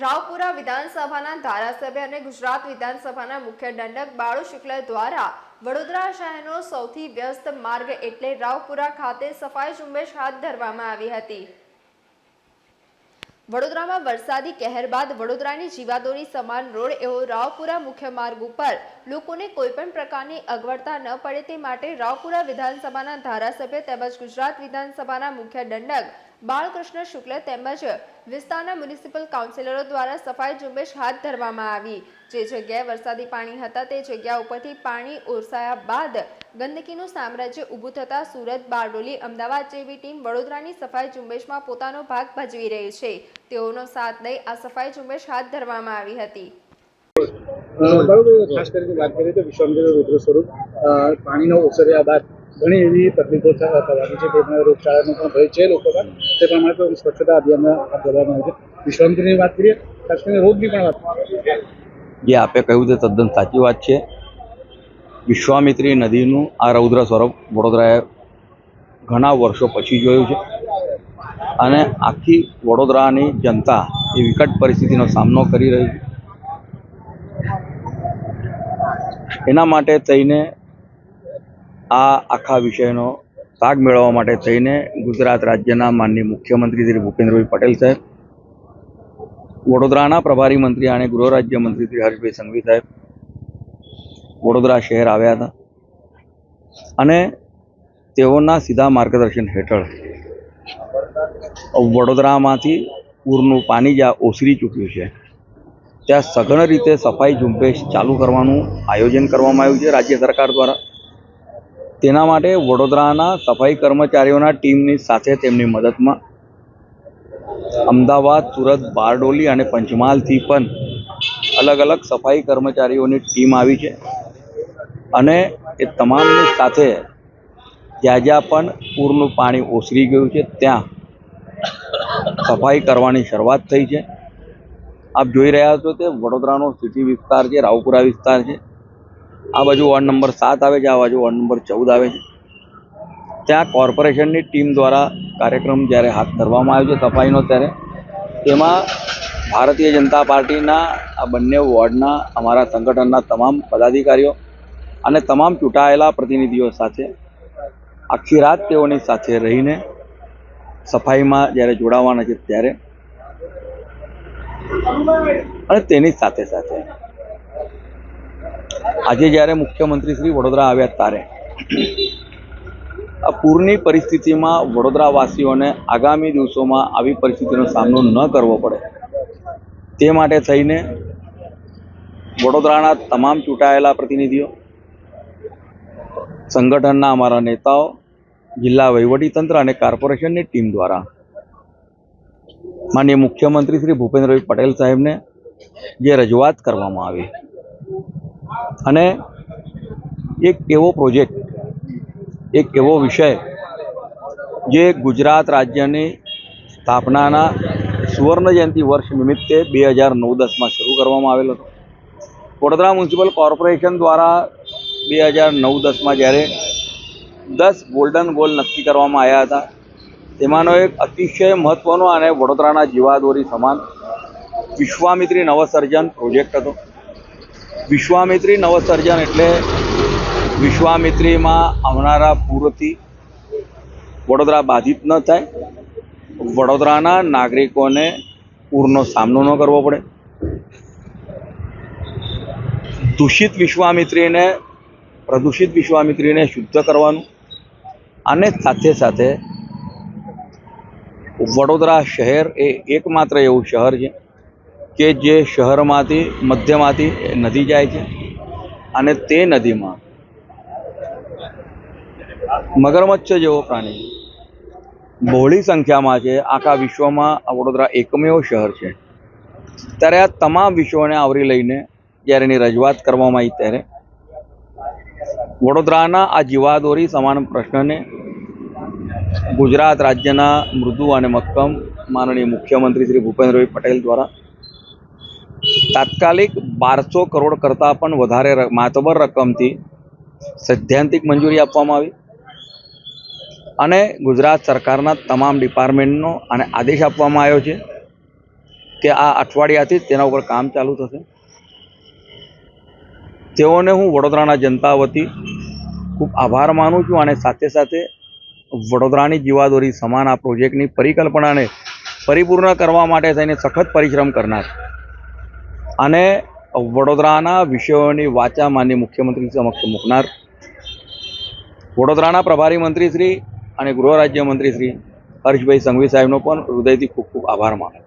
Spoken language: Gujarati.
રાવપુરા વિધાનસભાના ધારાસભ્ય અને ગુજરાત વિધાનસભાના મુખ્ય દંડક બાળુ શુક્લ દ્વારા વડોદરા શહેરનો સૌથી વ્યસ્ત માર્ગ એટલે રાવપુરા ખાતે સફાઈ ઝુંબેશ હાથ ધરવામાં આવી હતી. વડોદરામાં વરસાદી કહેર બાદ વડોદરાની જીવાદોરી સમાન રોડ એવો રાવપુરા મુખ્ય માર્ગ ઉપર લોકોને કોઈપણ પ્રકારની અગવડતા ન પડે તે માટે રાવપુરા વિધાનસભાના ધારાસભ્ય તેમજ ગુજરાત વિધાનસભાના મુખ્ય દંડક બાળકૃષ્ણ શુક્લ તેમજ વિસ્તારના મ્યુનિસિપલ કાઉન્સિલરો દ્વારા સફાઈ ઝુંબેશ હાથ ધરવામાં આવી. જે જગ્યાએ વરસાદી પાણી હતા તે જગ્યા ઉપરથી પાણી ઓરસાયા બાદ ગંદકીનું સામ્રાજ્ય ઊભું થતાં સુરત, બારડોલી, અમદાવાદ જેવી ટીમ વડોદરાની સફાઈ ઝુંબેશમાં પોતાનો ભાગ ભજવી રહી છે. તેઓનો સાથ લઈ આ સફાઈ ઝુંબેશ હાથ ધરવામાં આવી હતી. ખાસ કરીને વાત કરીએ તો વિશ્વામિત્ર રુદ્ર સ્વરૂપ. પાણીનો ઓસર્યા બાદ ઘણી એવી તકલીફો થવાની છે તેમાં રોગચાળાનો પણ ભય છે લોકોમાં. તે પ્રમાણે તો સ્વચ્છતા અભિયાન હાથ ધરવામાં આવે છે. વિશ્રાંતિની વાત કરીએ, ખાસ કરીને રોગની પણ વાત જે આપે કહ્યું તે તદ્દન સાચી વાત છે. વિશ્વામિત્રી નદીનું આ રૌદ્ર સ્વરૂપ વડોદરાએ ઘણા વર્ષો પછી જોયું છે. અને આખી વડોદરાની જનતા એ વિકટ પરિસ્થિતિનો સામનો કરી રહી છે. એના માટે થઈને આ આખા વિષયનો ભાગ મેળવવા માટે થઈને ગુજરાત રાજ્યના માનનીય મુખ્યમંત્રી શ્રી ભૂપેન્દ્રભાઈ પટેલ સાહેબ, વડોદરાના પ્રભારી મંત્રી અને ગૃહ રાજ્ય મંત્રી શ્રી હર્ષભાઈ સંઘવી સાહેબ, વડોદરા શહેર આવ્યા હતા અને તેઓના સીધા માર્ગદર્શન હેઠળ વડોદરામાંથી પૂરનું પાણી જ્યાં ઓસરી ચૂક્યું છે, ત્યાં સઘન રીતે સફાઈ ઝુંબેશ ચાલુ કરવાનું આયોજન કરવામાં આવ્યું છે. રાજ્ય સરકાર દ્વારા તેના માટે વડોદરાના સફાઈ કર્મચારીઓના ટીમની સાથે તેમની મદદમાં અમદાવાદ, સુરત, બારડોલી અને પંચમહાલથી પણ અલગ અલગ સફાઈ કર્મચારીઓની ટીમ આવી છે. અને એ તમામની સાથે જ્યાં જ્યાં પણ પૂરનું પાણી ઓસરી ગયું છે, ત્યાં સફાઈ કરવાની શરૂઆત થઈ છે. આપ જોઈ રહ્યા છો કે વડોદરાનો સિટી વિસ્તાર છે, રાવપુરા વિસ્તાર છે. આ બાજુ વોર્ડ નંબર સાત આવે છે, આ બાજુ વોર્ડ નંબર ચૌદ આવે છે. ત્યાં કોર્પોરેશનની ટીમ દ્વારા કાર્યક્રમ જ્યારે હાથ ધરવામાં આવ્યો છે, સફાઈનો ત્યારે, તેમાં ભારતીય જનતા પાર્ટીના આ બંને વોર્ડના અમારા સંગઠનના તમામ પદાધિકારીઓ અને તમામ ચૂંટાયેલા પ્રતિનિધિઓ સાથે આખી રાત તેઓની સાથે રહીને સફાઈમાં જ્યારે જોડાવાના છે ત્યારે અને તેની સાથે સાથે આજે જ્યારે મુખ્યમંત્રી શ્રી વડોદરા આવ્યા ત્યારે આ પૂરની પરિસ્થિતિમાં વડોદરાવાસીઓને આગામી દિવસોમાં આવી પરિસ્થિતિનો સામનો ન કરવો પડે, તે માટે થઈને વડોદરાના તમામ ચૂંટાયેલા પ્રતિનિધિઓ, સંગઠનના અમારા નેતાઓ, જિલ્લા વહીવટીતંત્ર અને કોર્પોરેશનની ટીમ દ્વારા માનનીય મુખ્યમંત્રી શ્રી ભૂપેન્દ્રભાઈ પટેલ સાહેબને જે રજૂઆત કરવામાં આવી અને એક એવો પ્રોજેક્ટ, એક એવો વિષય જે ગુજરાત રાજ્યની સ્થાપનાના સુવર્ણ જયંતિ વર્ષ નિમિત્તે બે હજાર નવ દસમાં શરૂ કરવામાં આવેલો હતો. વડોદરા મ્યુનિસિપલ કોર્પોરેશન દ્વારા બે હજાર નવ દસમાં જ્યારે દસ ગોલ્ડન ગોલ નક્કી કરવામાં આવ્યા હતા, તેમાંનો એક અતિશય મહત્ત્વનો અને વડોદરાના જીવાદોરી સમાન વિશ્વામિત્રી નવસર્જન પ્રોજેક્ટ હતો. વિશ્વામિત્રી નવસર્જન એટલે વિશ્વામિત્રીમાં આવનારા પૂરથી વડોદરા બાધિત ન થાય. વડોદરાના નાગરિકોને પૂરનો સામનો ન કરવો પડે. દૂષિત વિશ્વામિત્રીને, પ્રદૂષિત વિશ્વામિત્રીને શુદ્ધ કરવાનું અને સાથે સાથે વડોદરા શહેર એ એકમાત્ર એવું શહેર છે. કે જે શહેરમાંથી, મધ્યમાંથી નદી જાય છે અને તે નદીમાં મગરમચ્છ જેવો પ્રાણી બહોળી સંખ્યામાં છે. આખા વિશ્વમાં વડોદરા એકમેવ શહેર છે. ત્યારે આ તમામ વિશ્વને આવરી લઈને જ્યારે એની રજૂઆત કરવામાં આવી ત્યારે વડોદરાના આ જીવાદોરી સમાન પ્રશ્નને ગુજરાત રાજ્યના મૃદુ અને મક્કમ માનનીય મુખ્યમંત્રી શ્રી ભૂપેન્દ્રભાઈ પટેલ દ્વારા તાત્કાલિક બારસો કરોડ કરતાં પણ વધારે માતબર રકમથી સૈદ્ધાંતિક મંજૂરી આપવામાં આવી. અને ગુજરાત સરકારના તમામ ડિપાર્ટમેન્ટનો આને આદેશ આપવામાં આવ્યો છે કે આ અઠવાડિયાથી તેના ઉપર કામ ચાલુ થશે. તેઓને હું વડોદરાના જનતા વતી ખૂબ આભાર માનું છું અને સાથે સાથે વડોદરાની જીવાદોરી સમાન આ પ્રોજેક્ટની પરિકલ્પનાને પરિપૂર્ણ કરવા માટે થઈને સખત પરિશ્રમ કરનાર અને વડોદરાના વિષયોની વાચા માન્ય મુખ્યમંત્રી સમક્ષ મૂકનાર વડોદરાના પ્રભારી મંત્રી શ્રી અને ગૃહ રાજ્યમંત્રી શ્રી હર્ષભાઈ સંઘવી સાહેબનો પણ હૃદયથી ખૂબ ખૂબ આભાર માનું.